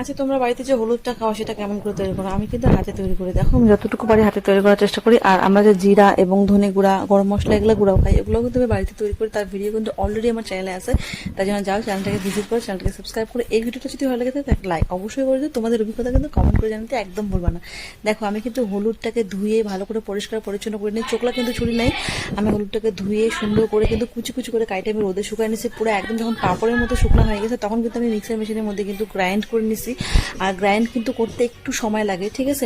আচ্ছা তোমরা বাড়িতে যে হলুদটা খাও, সেটা কেমন করে তৈরি করো? আমি কিন্তু হাতে তৈরি করি দেখো। আমি যতটুকু পারি হাতে তৈরি করার চেষ্টা করি। আর আমরা যে জিরা এবং ধনে গুঁড়া, গরম মশলা এগুলো গুঁড়াও খাই এগুলো কিন্তু আমি বাড়িতে তৈরি করি। তার ভিডিও কিন্তু অলরেডি আমার চ্যানেলে আছে। তাই জন্য যাও চ্যানেলটাকে ভিজিট করো চ্যানেলটাকে সাবস্ক্রাইব করে। এই ভিডিওটা যদি ভালো লাগে থাকে লাইক অবশ্যই করে দিও। তোমাদের অভিজ্ঞতা কিন্তু কমেন্ট করে জানাতে একদম ভুলবা না। দেখো, আমি কিন্তু হলুদটাকে ধুয়ে ভালো করে পরিষ্কার পরিচ্ছন্ন করে নিই। চোখলা কিন্তু ছুরি নাই। আমি হলুদটাকে ধুয়ে সুন্দর করে কিন্তু কুচি কুচি করে কাইটে আমি রোদে শুকাই নিছি। পুরো একদম যখন পাপড়ের মতো শুকনো হয়ে গেছে, তখন কিন্তু আমি মিক্সার মেশিনের মধ্যে কিন্তু গ্রাইন্ড করে নিছি আর গ্রাইন্ড কিন্তু করতে একটু সময় লাগে, ঠিক আছে?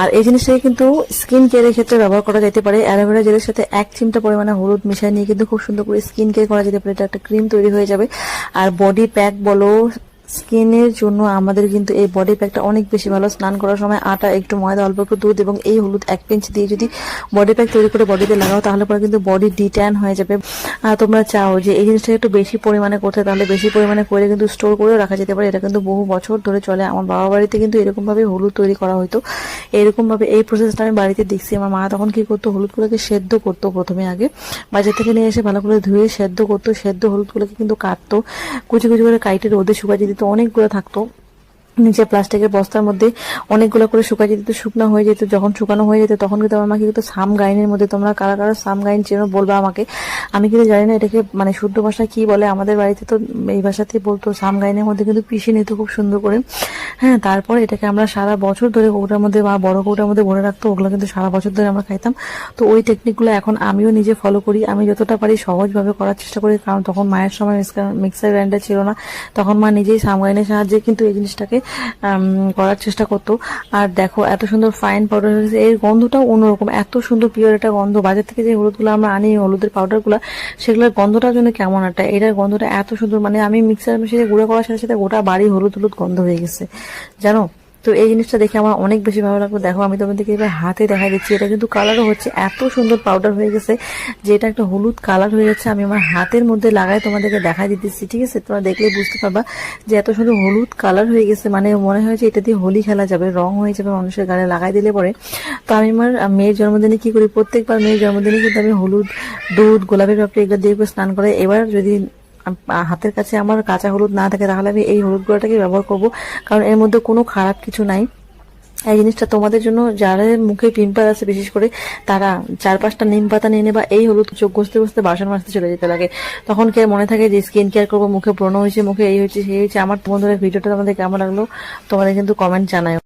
আর এই জিনিসটাকে কিন্তু স্কিন কেয়ারের ক্ষেত্রে ব্যবহার করা যেতে পারে। অ্যালোভেরা জেলের সাথে এক চিমটা পরিমাণে হলুদ মিশিয়ে নিয়ে কিন্তু খুব সুন্দর করে স্কিন কেয়ার করা যেতে পারে। এটা একটা ক্রিম তৈরি হয়ে যাবে। আর বডি প্যাক বলো স্কিনের জন্য আমাদের কিন্তু এই বডি প্যাকটা অনেক বেশি ভালো। স্নান করার সময় আটা, একটু ময়দা, অল্প একটু দুধ এবং এই হলুদ এক পিঞ্চ দিয়ে যদি বডি প্যাক তৈরি করে বডিতে লাগাও, তাহলে পরে কিন্তু বডি ডিট্যান হয়ে যাবে। আর তোমরা চাও যে এই জিনিসটা একটু বেশি পরিমাণে করতে, তাহলে বেশি পরিমাণে করে কিন্তু স্টোর করেও রাখা যেতে পারে। এটা কিন্তু বহু বছর ধরে চলে। আমার বাবা বাড়িতে কিন্তু এরকমভাবে হলুদ তৈরি করা হতো এরকমভাবে এই প্রসেসটা আমি বাড়িতে দেখছি। আমার মা তখন কি করতো? হলুদগুলোকে সেদ্ধ করতো প্রথমে আগে। বাজার থেকে নিয়ে এসে ভালো করে ধুয়ে সেদ্ধ করতো। সেদ্ধ হলুদগুলোকে কিন্তু কাটতো। কুচি কুচি করে কাইটে রোদে শুকাতে দিত অনেকগুলো থাকতো নিচে প্লাস্টিকের বস্তার মধ্যে অনেকগুলো করে শুকাই যেত শুকনো হয়ে যেত, যখন শুকানো হয়ে যেত, তখন কিন্তু আমার মাকে কিন্তু সাম গাইনের মধ্যে, তোমরা কারা কারা সাম গাইন চেনো বলবা আমাকে। আমি কিন্তু জানি না এটাকে মানে শুদ্ধ ভাষা কি বলে, আমাদের বাড়িতে তো এই ভাষাতেই বলতো, সাম গাইনের মধ্যে কিন্তু পিষে নিত খুব সুন্দর করে। হ্যাঁ তারপর এটাকে আমরা সারা বছর ধরে কৌটার মধ্যে বা বড় কৌটার মধ্যে ভরে রাখতো, ওগুলো কিন্তু সারা বছর ধরে আমরা খাইতাম। তো ওই টেকনিকগুলো এখন আমিও নিজে ফলো করি। আমি যতটা পারি সহজভাবে করার চেষ্টা করি, কারণ তখন মায়ের সময় মিক্সার গ্রাইন্ডার ছিল না। তখন মা নিজেই সামগাইনের সাহায্যে কিন্তু এই জিনিসটাকে করার চেষ্টা করতো। আর দেখো, এত সুন্দর ফাইন পাউডার হয়েছে এর গন্ধটাও অন্যরকম। এত সুন্দর পিওর একটা গন্ধ। বাজার থেকে যে হলুদগুলো আমরা আনি, হলুদের পাউডারগুলো সেগুলোর গন্ধটার জন্য কেমন একটা। এটার গন্ধটা এত সুন্দর। মানে আমি মিক্সার মেশিনে গুঁড়ো করার সাথে সাথে গোটা বাড়ি হলুদ হলুদ গন্ধ হয়ে গেছে। জানো? তো এই জিনিসটা দেখে আমার অনেক বেশি ভালো লাগল। দেখো, আমি তোমাদেরকে এবার হাতে দেখা দিচ্ছি। এটা কিন্তু কালারও হচ্ছে এত সুন্দর পাউডার হয়ে গেছে যে এটা একটা হলুদ কালার হয়ে যাচ্ছে। আমি আমার হাতের মধ্যে লাগাই তোমাদেরকে দেখা দিতেছি, ঠিক আছে? তোমরা দেখলে বুঝতে পারবা যে এত সুন্দর হলুদ কালার হয়ে গেছে। মানে মনে হয় যে এটা দিয়ে হোলি খেলা যাবে, রং হয়ে যাবে, মানুষের গায়ে লাগাই দিলে পরে। তো আমি আমার মেয়ের জন্মদিনে কি করি? প্রত্যেকবার মেয়ের জন্মদিনে কিন্তু আমি হলুদ, দুধ, গোলাপের পাপড়ি এগুলো দিয়ে স্নান করে এবার যদি হাতের কাছে আমার কাঁচা হলুদ না থাকে, তাহলে আমি এই হলুদ গুঁড়োটাকে ব্যবহার করব। কারণ এর মধ্যে কোনো খারাপ কিছু নাই। এই জিনিসটা তোমাদের জন্য যারা মুখে পিম্পল আছে, বিশেষ করে তারা চার পাঁচটা নিম পাতা নিয়ে নেবা, এই হলুদ চোখ ঘষতে ঘষতে বাসন মাজতে চলে যেতে লাগে। তখন কে মনে থাকে যে স্কিন কেয়ার করব, মুখে ব্রণ হয়েছে, মুখে এই হয়েছে, সেই হয়েছে? আমার বন্ধুরা ভিডিওটা তোমাদের কেমন লাগল তোমাদের কিন্তু কমেন্ট জানায়